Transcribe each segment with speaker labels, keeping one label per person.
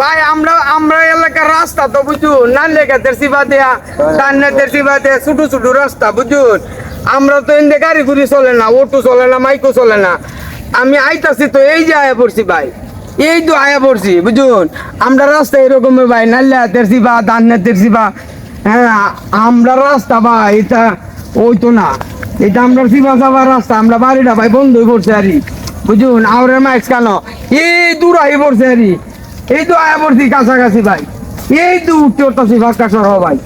Speaker 1: ভাই, আমরা আমরা এলাকার রাস্তা তো বুঝুন না লেগে তেরসিবা দেয়া ডান্নে তেরসিবা দেয়া ছোট ছোট রাস্তা, বুঝুন। আমরা তো এনে গাড়ি ঘুরি চলে না, অটো চলে না, মাইকো চলে না। আমি আইতাছি তো এই যে আয়া পড়ছি ভাই, এই তো আয়া পড়ছি, বুঝুন। আমরা রাস্তা এরকম ভাই নাল্লা তেরসিবা দান্নে তেরসিবা হ্যাঁ আমরা রাস্তা ভাই, এটা ওই তো না। এটা আমরা সিবা সাবার রাস্তা, আমরা বাড়িটা ভাই বন্ধ হয়ে পড়ছে আরি বুঝুন। আউরে মাইক্স কেন? এই দূর আই পড়ছে আরি এই তো আয়া পড়ছি কাছাকাছি ভাই। এই তো উঠতে উঠতেছি ফাঁকা সরহ ভাই।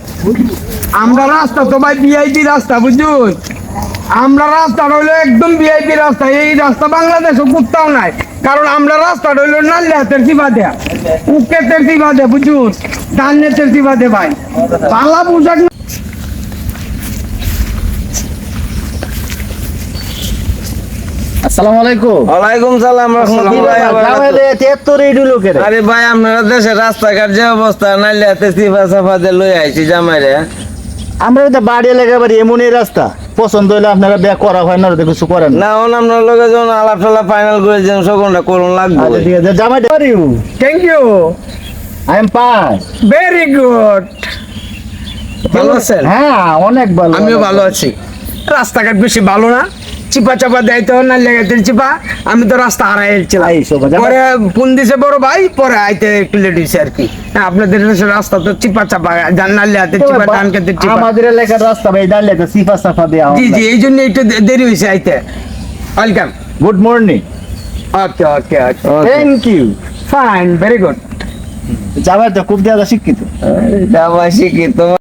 Speaker 1: আমরা রাস্তা তো ভাই ভিআইপি রাস্তা বুঝুন আমরা রাস্তা হইল একদম ভিআইপি রাস্তা। এই রাস্তা বাংলাদেশে কোথাও নাই। কারণ আমরা রাস্তা হইল নাল্লে হাতের সিবা দেয়া উকে তের সিবা দে বুঝুন তের সিবা দে ভাই। বাংলা পোশাক
Speaker 2: আসসালামু আলাইকুম।
Speaker 3: ওয়ালাইকুম সালাম রহমতুল্লাহ
Speaker 2: আরে
Speaker 3: আরে ভাই আপনারা দেশে রাস্তাঘাট যে অবস্থা নাইলে হাতে সিফা সাফা দিয়ে লই আইছি জামাইরে।
Speaker 2: আমরা তো বাড়ি এলাকা বাড়ি এমনই রাস্তা। পছন্দ হইলে আপনারা বিয়া করা হয় না কিছু করেন না।
Speaker 3: ওন আপনার লগে যখন আলাপ টালাপ ফাইনাল করে যেন সকলটা করুন লাগবে।
Speaker 2: আচ্ছা ঠিক আছে। জামাই you
Speaker 1: thank you
Speaker 2: I am pass
Speaker 1: very good ভালো আছেন?
Speaker 2: হ্যাঁ অনেক ভালো।
Speaker 1: আমিও ভালো আছি। রাস্তাঘাট বেশি ভালো না। চিপা চাপা দেয় তো না লেগেছে চিপা আমি তো রাস্তা হারাই ছিলাম
Speaker 2: এই শোভা,
Speaker 1: পরে ফোন দিছে বড় ভাই পরে আইতে একটু লেট হয়েছে আর কি। আপনাদের রাস্তা তো চিপা চাপা জানালে হাতে চিপা ডান খেতে চিপা।
Speaker 2: আমাদের এলাকার রাস্তা ভাই দাঁড়লে তো চিপা চাপা দেওয়া
Speaker 1: জি জি এই জন্য একটু দেরি হয়েছে আইতে। Welcome.
Speaker 2: Good morning
Speaker 1: okay okay okay thank you fine very good
Speaker 2: জামাই তো খুব দেওয়া শিক্ষিত।
Speaker 3: শিখি তোমার